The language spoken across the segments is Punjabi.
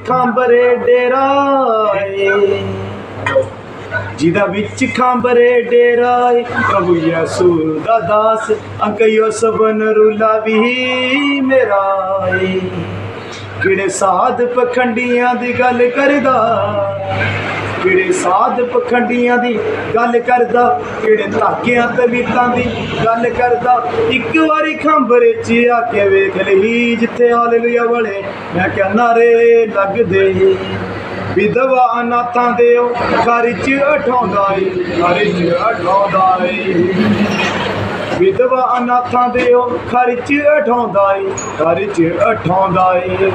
ਖਾਂਬਰੇ ਡੇਰਾ ਜਿਹਦਾ ਵਿੱਚ ਖਾਂਬਰੇ ਡੇਰਾ ਏ ਪ੍ਰਭੂ ਯਿਸੂ ਦਾ ਦਾਸ ਅੰਕ ਯੋਸਫ ਨਰੂਲਾ ਵੀ ਮੇਰਾ ਕਿਹੜੇ ਸਾਧ ਪਖੰਡੀਆਂ ਦੀ ਗੱਲ ਕਰਦਾ? ਕਿਹੜੇ ਸਾਧ ਪਖੰਡੀਆਂ ਦੀ ਗੱਲ ਕਰਦਾ ਕਿਹੜੇ ਧਾਗਿਆਂ ਤੇ ਵੀਤਾਂ ਦੀ ਗੱਲ ਕਰਦਾ, ਇੱਕ ਵਾਰੀ ਖੰਬਰੇ 'ਚ ਆ ਕੇ ਵੇਖ ਲਈ, ਜਿੱਥੇ ਹਾਲੇਲੂਇਆ ਵਾਲੇ ਮੈਂ ਕਿਹਾ, ਨਾਰੇ ਲੱਗਦੇ ਵਿਧਵਾ ਅਨਾਥਾਂ ਦੇ ਘਰ 'ਚ ਉਠਾਉਂਦਾ ਏ ਘਰ 'ਚ ਉਠਾਉਂਦਾ ਏ ਵਿਧਵਾ ਅਨਾਥਾਂ ਦੇ ਉਹ ਘਰ 'ਚ ਏ, ਘਰ 'ਚ ਉਠਾਉਂਦਾ ਏ।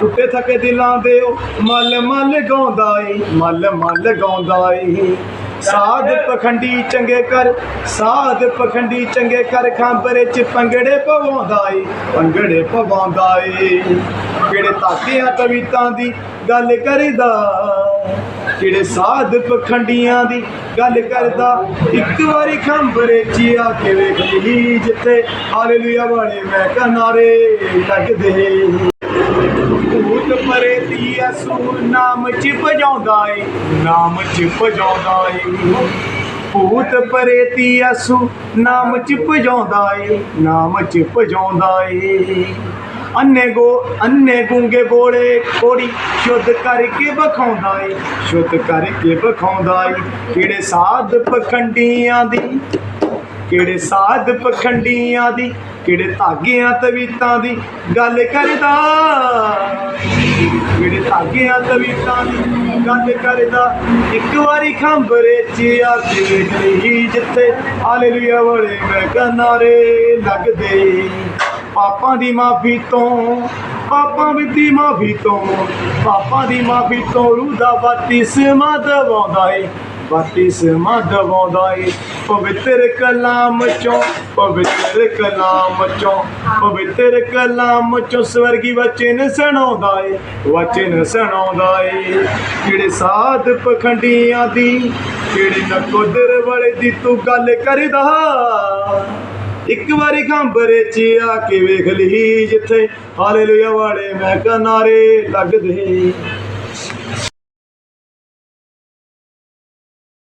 ਟੁੱਟੇ ਥਕੇ ਦਿਲਾਂ ਦੇ ਉਹ ਮਲ ਮਲ ਗਾਉਂਦਾ ਏ, ਮਲ ਮਲ ਗਾਉਂਦਾ ਏ। ਸਾਧ ਪਖੰਡੀ ਚੰਗੇ ਕਰ ਸਾਧ ਪਖੰਡੀ ਚੰਗੇ ਕਰ ਖਾਂਬਰੇ 'ਚ ਪੰਗੜੇ ਪਵਾਉਂਦਾ ਏ, ਪੰਗੜੇ ਪਵਾਉਂਦਾ ਏ। ਕਿਹੜੇ ਤਾਕਿਆਂ ਕਵਿਤਾ ਦੀ ਗੱਲ ਕਰਦਾ? ਕਿਹੜੇ ਸਾਧ ਪਖੰਡੀਆਂ ਦੀ ਗੱਲ ਕਰਦਾ, ਇੱਕ ਵਾਰੀ ਖੰਬਰੇ ਚੀਆ ਕੇ ਵੇਖ ਲਈ ਜਿੱਥੇ। ਹਾਲੇਲੂਇਆ ਵਾਲੇ ਮੈਂ ਕਨਾਰੇ ਲੱਗਦੇ ਭੂਤ ਪਰੇ ਦੀ ਅਸੂ ਨਾਮ ਚ ਭਜਾਉਂਦਾ ਏ। ਨਾਮ ਚ ਭਜਾਉਂਦਾ ਏ। ਭੂਤ ਪਰੇ ਦੀ ਅਸੂ ਨਾਮ ਚ ਭਜਾਉਂਦਾ ਏ। ਨਾਮ ਚ ਭਜਾਉਂਦਾ ਏ। ਅੰਨੇ ਗੋ, ਅੰਨੇ ਗੁੰਗੇ ਬੋਲੇ ਕੋੜੀ ਸ਼ੁੱਧ ਕਰਕੇ ਬਖਾਉਂਦਾ ਏ ਸ਼ੁੱਧ ਕਰਕੇ ਬਖਾਉਂਦਾ ਏ ਕਿਹੜੇ ਸਾਧ ਪਖੰਡੀਆਂ ਦੀ? ਕਿਹੜੇ ਸਾਧ ਪਖੰਡੀਆਂ ਦੀ? ਕਿਹੜੇ ਧਾਗਿਆਂ ਤਵੀਤਾਂ ਦੀ? ਗੱਲ ਕਰਦਾ। ਕਿਹੜੇ ਧਾਗਿਆਂ ਤਵੀਤਾਂ ਦੀ? ਗੱਲ ਕਰਦਾ। ਇੱਕ ਵਾਰੀ ਖੰਬਰੇ 'ਚ ਆ ਕੇ ਵੇਖ ਜਿੱਥੇ। ਹਾਲੇਲੂਇਆ ਵਾਲੇ ਮੈਂ ਕਨਾਰੇ ਲੱਗਦੇ। ਪਾਪਾਂ ਦੀ ਮਾਫੀ ਤੋਂ, ਪਾਪਾਂ ਦੀ ਮਾਫੀ ਤੋਂ, ਪਾਪਾਂ ਦੀ ਮਾਫੀ ਤੋਂ ਰੂਹ ਦਾ ਬਪਤਿਸਮਾ ਦਵਾਉਂਦਾ ਏ ਬਪਤਿਸਮਾ ਦਵਾਉਂਦਾ ਏ। ਪਵਿੱਤਰ ਕਲਾਮ ਚੋਂ, ਪਵਿੱਤਰ ਕਲਾਮ ਚੋਂ, ਪਵਿੱਤਰ ਕਲਾਮ ਚੋਂ ਸਵਰਗੀ ਵਚਨ ਸੁਣਾਉਂਦਾ ਏ, ਵਚਨ ਸੁਣਾਉਂਦਾ ਏ। ਜਿਹੜੇ ਸਾਧ ਪਖੰਡੀਆਂ ਦੀ ਜਿਹੜੇ ਨਕੋਦਰ ਵਾਲੇ ਦੀ ਤੂੰ ਗੱਲ ਕਰਦਾ? ਇੱਕ ਵਾਰੀ ਖੰਬਰੇ 'ਚ ਆ ਕੇ ਵੇਖ ਲਈ ਜਿੱਥੇ। ਹਾਲੇਲੂਇਆ ਵਾਲੇ ਮੈਂ ਕਨਾਰੇ ਲੱਗਦੇ